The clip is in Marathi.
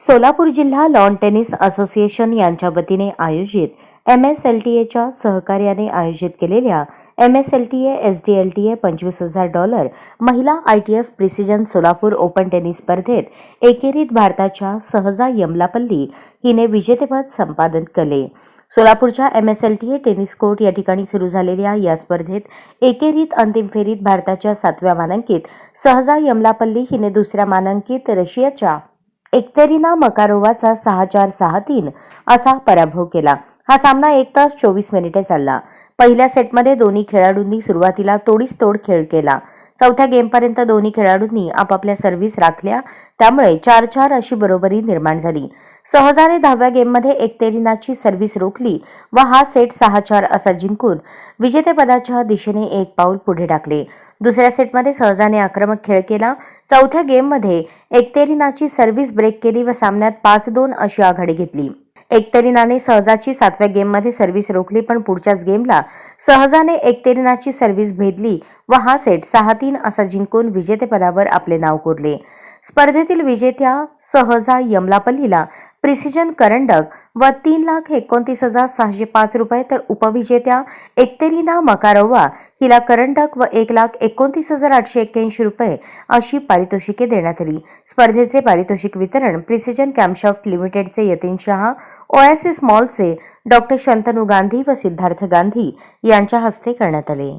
सोलापूर जिल्हा लॉन टेनिस असोसिएशन यांच्या वतीने आयोजित एम एस एल टी एच्या सहकार्याने आयोजित केलेल्या M S L T A S D L T A पंचवीस हजार डॉलर महिला I T F precision Solapur open tennis स्पर्धेत एकेरीत भारताच्या सहजा यमलापल्ली हिने विजेतेपद संपादन केले. सोलापूरच्या M S L T A tennis court या ठिकाणी सुरू झालेल्या या स्पर्धेत एकेरीत अंतिम फेरीत भारताच्या सातव्या मानांकित सहजा यमलापल्ली हिने दुसऱ्या मानांकित रशियाच्या एकतेरिना मकारोवाचा सहा चार सहा तीन असा पराभव केला. हा सामना एक तास चोवीस मिनिटे चालला. पहिल्या सेटमध्ये दोन्ही खेळाडूंनी सुरुवातीला तोडीस तोड खेळ केला. चौथ्या गेमपर्यंत दोन्ही खेळाडूंनी आपापल्या सर्व्हिस राखल्या. त्यामुळे चार चार अशी बरोबरी निर्माण झाली. सहजाने दहाव्या गेममध्ये एकतेरिनाची सर्व्हिस रोखली व हा सेट सहा चार असा जिंकून विजेतेपदाच्या दिशेने एक पाऊल पुढे टाकले. दुसऱ्या सेटमध्ये सहजाने आक्रमक खेळ केला. चौथ्या गेममध्ये एकतेरिनाची सर्व्हिस ब्रेक केली व सामन्यात पाच दोन अशी आघाडी घेतली. एकतेरिनाने सहजाची सातव्या गेममध्ये सर्व्हिस रोखली पण पुढच्याच गेमला सहजाने एकतेरिनाची सर्व्हिस भेदली व हा सेट सहा तीन असा जिंकून विजेतेपदावर आपले नाव कोरले. स्पर्धेतील विजेत्या सहजा यमलापल्लीला प्रिसिजन करंडक व तीन लाख एकोणतीस हजार सहाशे पाच रुपये तर उपविजेत्या एकतेरिना मकारोवा हिला करंडक व एक लाख एकोणतीस हजार आठशे एक्क्याऐंशी रुपये अशी पारितोषिके देण्यात आली. स्पर्धेचे पारितोषिक वितरण प्रिसिजन कॅम्पशॉफ्ट लिमिटेडचे यतीन शहा ओएसएस मॉलचे डॉक्टर शंतनू गांधी व सिद्धार्थ गांधी यांच्या हस्ते करण्यात आले.